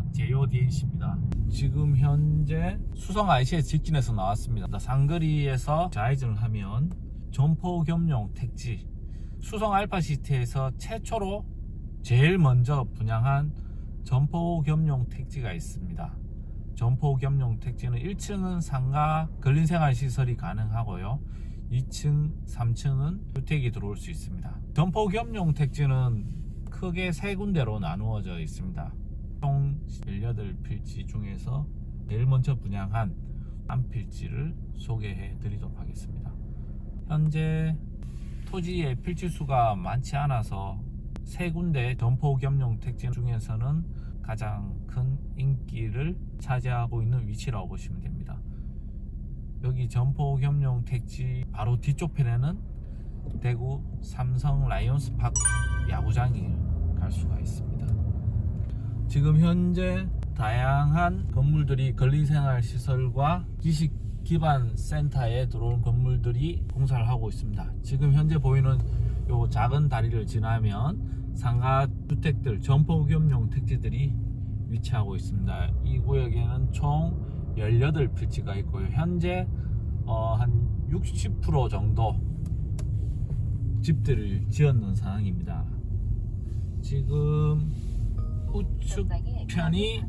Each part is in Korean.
안녕하십니까 JODNC입니다. 지금 현재 수성 ICS 직진에서 나왔습니다. 상거리에서 좌회전을 하면 점포 겸용 택지 수성 알파시티에서 최초로 제일 먼저 분양한 점포 겸용 택지가 있습니다. 점포 겸용 택지는 1층은 상가 근린생활 시설이 가능하고요. 2층, 3층은 주택이 들어올 수 있습니다. 점포 겸용 택지는 크게 세 군데로 나누어져 있습니다. 총 18필지 중에서 제일 먼저 분양한 한 필지를 소개해 드리도록 하겠습니다. 현재 토지의 필지 수가 많지 않아서 세 군데 점포 겸용 택지 중에서는 가장 큰 인기를 차지하고 있는 위치라고 보시면 됩니다. 여기 점포 겸용 택지 바로 뒤쪽 편에는 대구 삼성 라이온스 파크 야구장이 갈 수가 있습니다. 지금 현재 다양한 건물들이 근린생활 시설과 지식 기반 센터에 들어온 건물들이 공사를 하고 있습니다. 지금 현재 보이는 요 작은 다리를 지나면 상가 주택들 점포 겸용 택지들이 위치하고 있습니다. 이 구역에는 총 18필지가 있고요. 현재 어, 한 60% 정도 집들을 지었는 상황입니다. 지금 우측 편이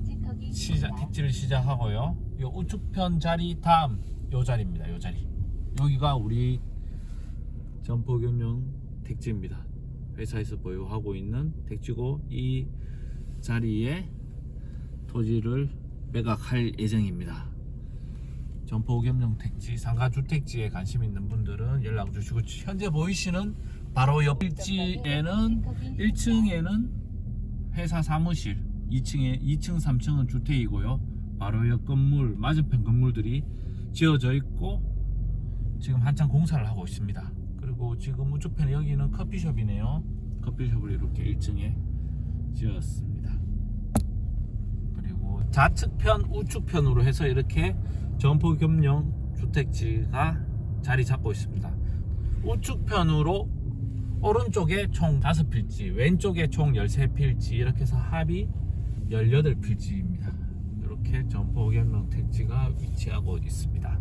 시작 택지를 시작하고요. 이 우측편 자리 다음 요 자리입니다. 요 자리. 여기가 우리 점포 겸용 택지입니다. 회사에서 보유하고 있는 택지고 이 자리에 토지를 매각할 예정입니다. 점포 겸용 택지, 상가 주택지에 관심 있는 분들은 연락 주시고 현재 보이시는 바로 옆 필지에는 1층에는 회사 사무실, 2층에 2층, 3층은 주택이고요. 바로 옆 건물, 맞은편 건물들이 지어져 있고 지금 한창 공사를 하고 있습니다. 그리고 지금 우측편에 여기는 커피숍이네요. 커피숍을 이렇게 1층에 지었습니다. 그리고 좌측편, 우측편으로 해서 이렇게 점포 겸용 주택지가 자리 잡고 있습니다. 우측편으로 오른쪽에 총 5필지, 왼쪽에 총 13필지 이렇게 해서 합이 18필지입니다. 이렇게 점포 의견명 택지가 위치하고 있습니다.